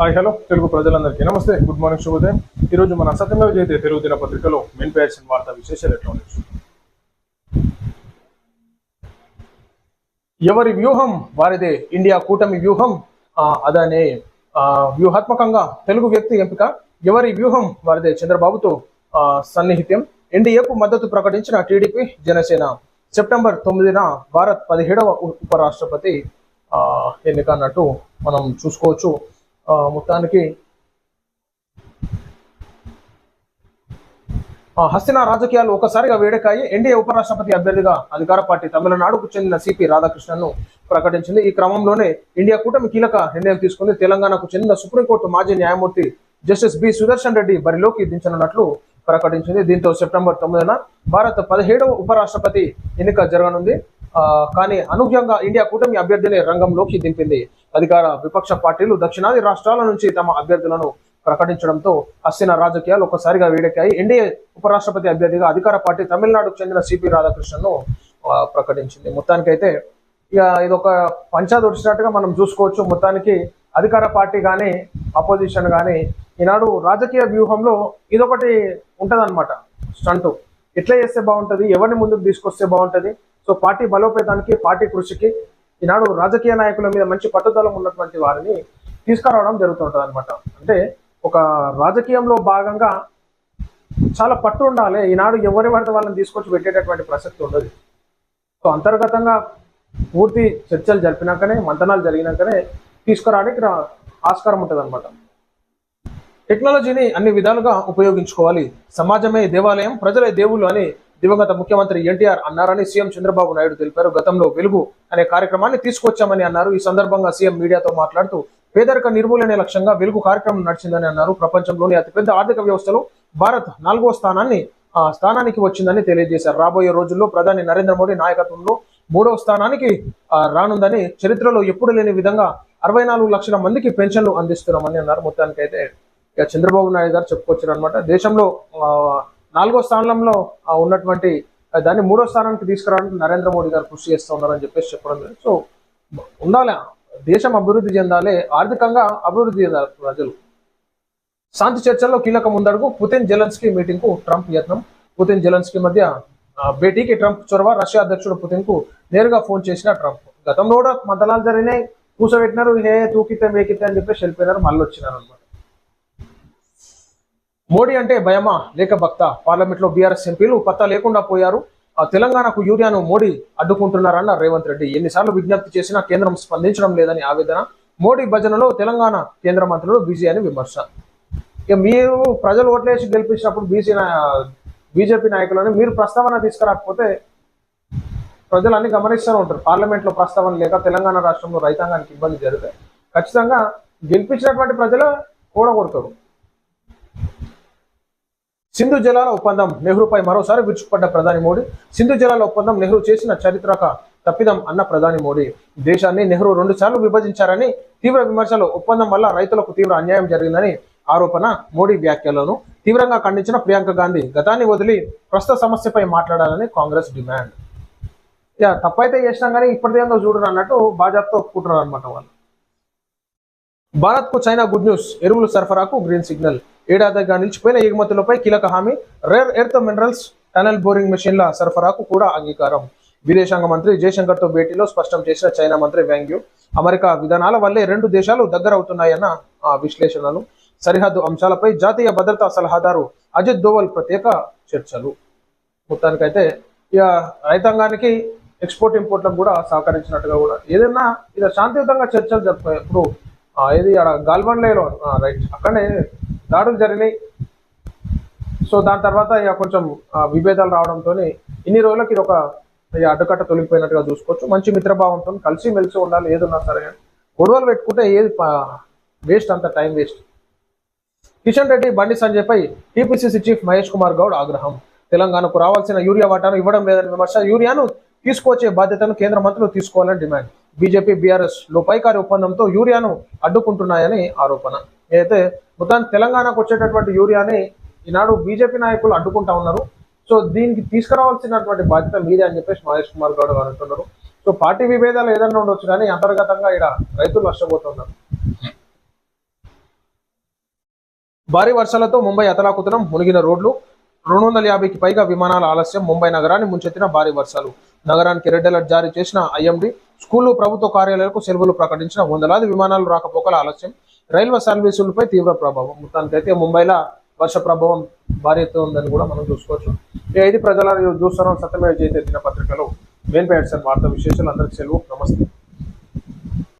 Hi hello Telugu ప్రజలందరికీ నమస్తే. Good morning శుభోదయం. ఈరోజు మన సత్యమేవ జయతే తెలుగు దినపత్రికలో మెయిన్ పేర్చిన వార్తా విశేషాలు ఎట్లా ఉండొచ్చు ఎవరి వ్యూహం వారిదే ఇండియా కూటమి వ్యూహం? అదనే వ్యూహాత్మకంగా తెలుగు వ్యక్తి ఎంపిక. ఎవరి వ్యూహం వారిదే చంద్రబాబుతో? సన్నిహిత్యం. ఎన్డీఏకు మద్దతు ప్రకటించిన టీడీపీ జనసేన. సెప్టెంబర్ తొమ్మిదిన భారత్ పదిహేడవ ఉపరాష్ట్రపతి ఎన్నిక అన్నట్టు మనం చూసుకోవచ్చు. మొత్తానికి హస్తినా రాజకీయాలు ఒకసారిగా వేడెక్కాయి. ఎన్డీఏ ఉపరాష్ట్రపతి అభ్యర్థిగా అధికార పార్టీ తమిళనాడుకు చెందిన సిపి రాధాకృష్ణన్ను ప్రకటించింది. ఈ క్రమంలోనే ఇండియా కూటమి కీలక నిర్ణయం తీసుకుంది. తెలంగాణకు చెందిన సుప్రీంకోర్టు మాజీ న్యాయమూర్తి జస్టిస్ బి సుదర్శన్ రెడ్డి బరిలోకి దించనున్నట్లు ప్రకటించింది. దీంతో సెప్టెంబర్ తొమ్మిదిన భారత్ పదిహేడవ ఉపరాష్ట్రపతి ఎన్నిక జరగనుంది. కానీ అనూహ్యంగా ఇండియా కూటమి అభ్యర్థిని రంగంలోకి దింపింది. అధికార విపక్ష పార్టీలు దక్షిణాది రాష్ట్రాల నుంచి తమ అభ్యర్థులను ప్రకటించడంతో హస్తిన రాజకీయాలు ఒక్కసారిగా వేడెక్కాయి. ఎన్డీఏ ఉపరాష్ట్రపతి అభ్యర్థిగా అధికార పార్టీ తమిళనాడుకు చెందిన సిపి రాధాకృష్ణను ప్రకటించింది ప్రకటించింది. మొత్తానికైతే ఇక ఇది ఒక పంచాది వచ్చినట్టుగా మనం చూసుకోవచ్చు. మొత్తానికి అధికార పార్టీ కానీ అపోజిషన్ కానీ ఈనాడు రాజకీయ వ్యూహంలో ఇదొకటి ఉంటదన్నమాట. స్టంటు. ఎట్లా చేస్తే బాగుంటుంది? ఎవరిని ముందుకు తీసుకొస్తే బాగుంటుంది? సో పార్టీ బలోపేతానికి పార్టీ కృషికి ఈనాడు రాజకీయ నాయకుల మీద మంచి పట్టుదల ఉన్నటువంటి వారిని తీసుకురావడం జరుగుతుంటుంది అనమాట అంటే ఒక రాజకీయంలో భాగంగా చాలా పట్టు ఉండాలి. ఈనాడు ఎవరి పడితే వాళ్ళని తీసుకొచ్చి పెట్టేటటువంటి ప్రసక్తి ఉండదు. సో అంతర్గతంగా పూర్తి చర్చలు జరిపినాకనే మంతనాలు జరిగినాకనే తీసుకురావడానికి ఆస్కారం ఉంటుంది అనమాట టెక్నాలజీని అన్ని విధాలుగా ఉపయోగించుకోవాలి. సమాజమే దేవాలయం ప్రజలే దేవుళ్ళు అని దివంగత ముఖ్యమంత్రి ఎన్టీఆర్ అన్నారని సీఎం చంద్రబాబు నాయుడు తెలిపారు. గతంలో వెలుగు అనే కార్యక్రమాన్ని తీసుకొచ్చామని అన్నారు. ఈ సందర్భంగా సీఎం మీడియాతో మాట్లాడుతూ పేదరిక నిర్మూలనే లక్ష్యంగా వెలుగు కార్యక్రమం నడిచిందని అన్నారు. ప్రపంచంలోని అతిపెద్ద ఆర్థిక వ్యవస్థలో భారత్ నాలుగో స్థానాన్ని ఆ స్థానానికి వచ్చిందని తెలియజేశారు. రాబోయే రోజుల్లో ప్రధాని నరేంద్ర మోడీ నాయకత్వంలో మూడవ స్థానానికి రానుందని చరిత్రలో ఎప్పుడు లేని విధంగా అరవై నాలుగు లక్షల మందికి పెన్షన్లు అందిస్తున్నామని అన్నారు. మొత్తానికైతే ఇక చంద్రబాబు నాయుడు గారు చెప్పుకొచ్చారు అనమాట దేశంలో ఆ, నాలుగో స్థానంలో ఉన్నటువంటి దాన్ని మూడో స్థానానికి తీసుకురావడానికి నరేంద్ర మోడీ గారు కృషి చేస్తూ ఉన్నారని చెప్పేసి చెప్పడం జరిగింది. సో ఉండాలి దేశం అభివృద్ధి చెందాలి ఆర్థికంగా అభివృద్ధి చెందాలి ప్రజలు. శాంతి చర్చల్లో కీలక ముందడుగు పుతిన్ జెలెన్స్కీ మీటింగ్కు ట్రంప్ యత్నం. పుతిన్ జెలెన్స్కీ మధ్య భేటీకి ట్రంప్ చొరవ. రష్యా అధ్యక్షుడు పుతిన్కు నేరుగా ఫోన్ చేసిన ట్రంప్. గతంలో కూడా మంతనాలు జరిగినాయి. కూర్చోబెట్టినారు హే తూకితే మేకితే అని చెప్పేసి వెళ్ళిపోయినారు. మళ్ళీ వచ్చినారు అనమాట మోడీ అంటే భయమా? లేక భక్త? పార్లమెంట్లో బీఆర్ఎస్ ఎంపీలు పత్తా లేకుండా పోయారు. ఆ తెలంగాణకు యూరియాను మోడీ అడ్డుకుంటున్నారన్న రేవంత్ రెడ్డి. ఎన్నిసార్లు విజ్ఞప్తి చేసినా కేంద్రం స్పందించడం లేదని ఆవేదన. మోడీ భజనలో తెలంగాణ కేంద్ర మంత్రులు బీజీ అని విమర్శ. ఇక మీరు ప్రజలు ఓట్లేసి గెలిపించినప్పుడు బీసీ బీజేపీ నాయకులని మీరు ప్రస్తావన తీసుకురాకపోతే ప్రజలు అన్ని గమనిస్తూనే ఉంటారు. పార్లమెంట్లో ప్రస్తావన లేక తెలంగాణ రాష్ట్రంలో రైతాంగానికి ఇబ్బంది జరిగితే ఖచ్చితంగా గెలిపించినటువంటి ప్రజలు కూడగొడతారు. సింధు జలాల ఒప్పందం నెహ్రూపై మరోసారి విరుచుకుపడ్డ ప్రధాని మోడీ. సింధు జలాల ఒప్పందం నెహ్రూ చేసిన చరిత్రక తప్పిదం అన్న ప్రధాని మోడీ. దేశాన్ని నెహ్రూ రెండు సార్లు విభజించారని తీవ్ర విమర్శలు. ఒప్పందం వల్ల రైతులకు తీవ్ర అన్యాయం జరిగిందని ఆరోపణ మోడీ వ్యాఖ్యలను. తీవ్రంగా ఖండించిన ప్రియాంక గాంధీ గతాన్ని వదిలి ప్రస్తుత సమస్యపై మాట్లాడాలని కాంగ్రెస్ డిమాండ్. ఇక తప్పైతే చేసినా కానీ ఇప్పటిదేందో చూడరు అన్నట్టు భాజపాతో ఒప్పుకుంటున్నారు అనమాట వాళ్ళు. భారత్కు చైనా గుడ్ న్యూస్. ఎరువులు సరఫరాకు గ్రీన్ సిగ్నల్. ఏడాదిగా నిలిచిపోయిన ఎగుమతులపై కీలక హామీ rare earth minerals tunnel boring మెషిన్ల సరఫరాకు కూడా అంగీకారం. విదేశాంగ మంత్రి జయశంకర్తో భేటీలో స్పష్టం చేసిన చైనా మంత్రి వ్యాంగ్యూ అమెరికా విధానాల వల్లే రెండు దేశాలు దగ్గరవుతున్నాయన్న ఆ, విశ్లేషణలు సరిహద్దు అంశాలపై జాతీయ భద్రతా సలహాదారు అజిత్ దోవల్ ప్రత్యేక చర్చలు. మొత్తానికైతే ఇక రైతాంగానికి ఎక్స్పోర్ట్ ఇంపోర్ట్లకు కూడా సహకరించినట్టుగా కూడా ఏదైనా ఇలా శాంతియుతంగా చర్చలు జరుపుతాయి ఇప్పుడు ఏది ఆడ గాల్వన్లేలో రైట్ అక్కడనే దాడులు జరిగినాయి. సో దాని తర్వాత ఇక కొంచెం విభేదాలు రావడంతో ఇన్ని రోజులకి ఇది ఒక అడ్డుకట్ట తొలగిపోయినట్టుగా చూసుకోవచ్చు. మంచి మిత్రభావంతో కలిసి మెలిసి ఉండాలి ఏదున్నా సరే గొడవలు పెట్టుకుంటే ఏది వేస్ట్ అంత టైం వేస్ట్ కిషన్ రెడ్డి బండి సంజయ్పై టీపీసీసీ చీఫ్ మహేష్ కుమార్ గౌడ్ ఆగ్రహం. తెలంగాణకు రావాల్సిన యూరియా వాటాను ఇవ్వడం లేదని విమర్శ. యూరియాను తీసుకొచ్చే బాధ్యతను కేంద్ర మంత్రులు తీసుకోవాలని డిమాండ్. బీజేపీ బీఆర్ఎస్లో పైకారి ఒప్పందంతో యూరియాను అడ్డుకుంటున్నాయని ఆరోపణ. అయితే మొత్తానికి తెలంగాణకు వచ్చేటటువంటి యూరియాని ఈనాడు బీజేపీ నాయకులు అడ్డుకుంటా ఉన్నారు. సో దీనికి తీసుకురావాల్సినటువంటి బాధ్యత మీదే అని చెప్పేసి మహేష్ కుమార్ గౌడ్ గారు అంటున్నారు. సో పార్టీ విభేదాలు ఏదైనా ఉండొచ్చు కానీ అంతర్గతంగా ఇక్కడ రైతులు నష్టపోతున్నారు. భారీ వర్షాలతో ముంబై అతలాకుతనం మునిగిన రోడ్లు. రెండు వందల యాభైకి పైగా విమానాల ఆలస్యం. ముంబై నగరాన్ని ముంచెత్తిన భారీ వర్షాలు. నగరానికి రెడ్ అలర్ట్ జారీ చేసిన ఐఎండీ. స్కూళ్ళు ప్రభుత్వ కార్యాలయాలకు సెలవులు ప్రకటించిన వందలాది విమానాలు రాకపోకల ఆలస్యం. రైల్వే సర్వీసులపై తీవ్ర ప్రభావం. మొత్తానికైతే ముంబైలో వర్ష ప్రభావం భారీ ఉందని కూడా మనం చూసుకోవచ్చు. ఈ ఐదు ప్రజల చూస్తున్నాం. సత్యమేవ జయతే దినపత్రికలో మెయిన్ ప్యాడ్స్ వార్త విశేషాలు. అందరికీ సెలవు. నమస్తే.